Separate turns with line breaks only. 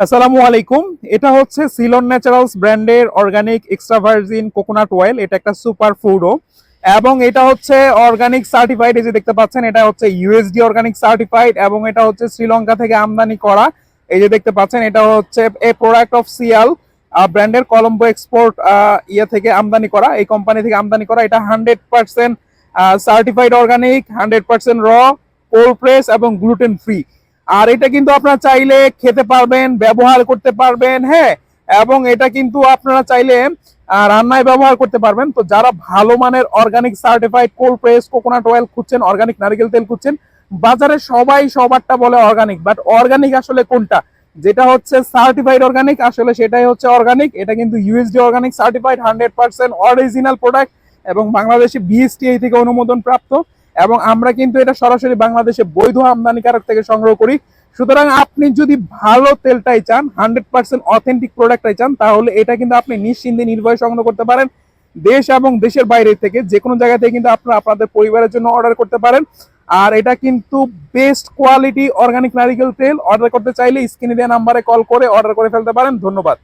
আসসালামু আলাইকুম। এটা হচ্ছে সিলন ন্যাচারালস ব্র্যান্ডের organic extra virgin coconut oil এটা একটা সুপার ফুডও এবং এটা হচ্ছে অর্গানিক সার্টিফাইড এই যে দেখতে পাচ্ছেন, এটা হচ্ছে ইউএসডি অর্গানিক সার্টিফাইড এবং এটা হচ্ছে শ্রীলঙ্কা থেকে আমদানি করা। এই যে দেখতে পাচ্ছেন, এটা হচ্ছে এ প্রোডাক্ট অফ সিয়াল ব্র্যান্ডের কলম্বো এক্সপোর্ট ইয়ে থেকে আমদানি করা। এই কোম্পানি থেকে আমদানি করা। এটা hundred percent certified organic hundred percent raw cold press এবং গ্লুটেন ফ্রি আর এটা কিন্তু আপনারা চাইলে খেতে পারবেন, ব্যবহার করতে পারবেন হ্যাঁ? এবং এটা কিন্তু আপনারা চাইলে রান্নায় ব্যবহার করতে পারবেন। তো যারা ভালো মানের organic certified cold press coconut oil খুঁজছেন অর্গানিক নারকেল তেল খুঁজছেন, বাজারে সবাই সবারটা বলে অর্গানিক বাট অর্গানিক আসলে কোনটা? যেটা হচ্ছে সার্টিফাইড অর্গানিক আসলে সেটাই হচ্ছে অর্গানিক এটা কিন্তু USD organic certified hundred percent original product এবং বাংলাদেশে বিএসটিআই থেকে অনুমোদন প্রাপ্ত। এবং আমরা কিন্তু এটা সরাসরি বাংলাদেশে বৈধ আমদানিকারক থেকে সংগ্রহ করি। সুতরাং আপনি যদি ভালো তেলটাই চান হান্ড্রেড পার্সেন্ট অথেন্টিক প্রোডাক্টটাই চান, তাহলে এটা কিন্তু আপনি নিশ্চিন্তে নির্ভয়ে সংগ্রহ করতে পারেন। দেশ এবং দেশের বাইরে থেকে যে কোনো জায়গা থেকে কিন্তু আপনারা আপনাদের পরিবারের জন্য অর্ডার করতে পারেন। আর এটা কিন্তু বেস্ট কোয়ালিটি অর্গানিক নারিকেল তেল। অর্ডার করতে চাইলে স্ক্রিনে দেওয়া নাম্বারে কল করে অর্ডার করে ফেলতে পারেন। ধন্যবাদ।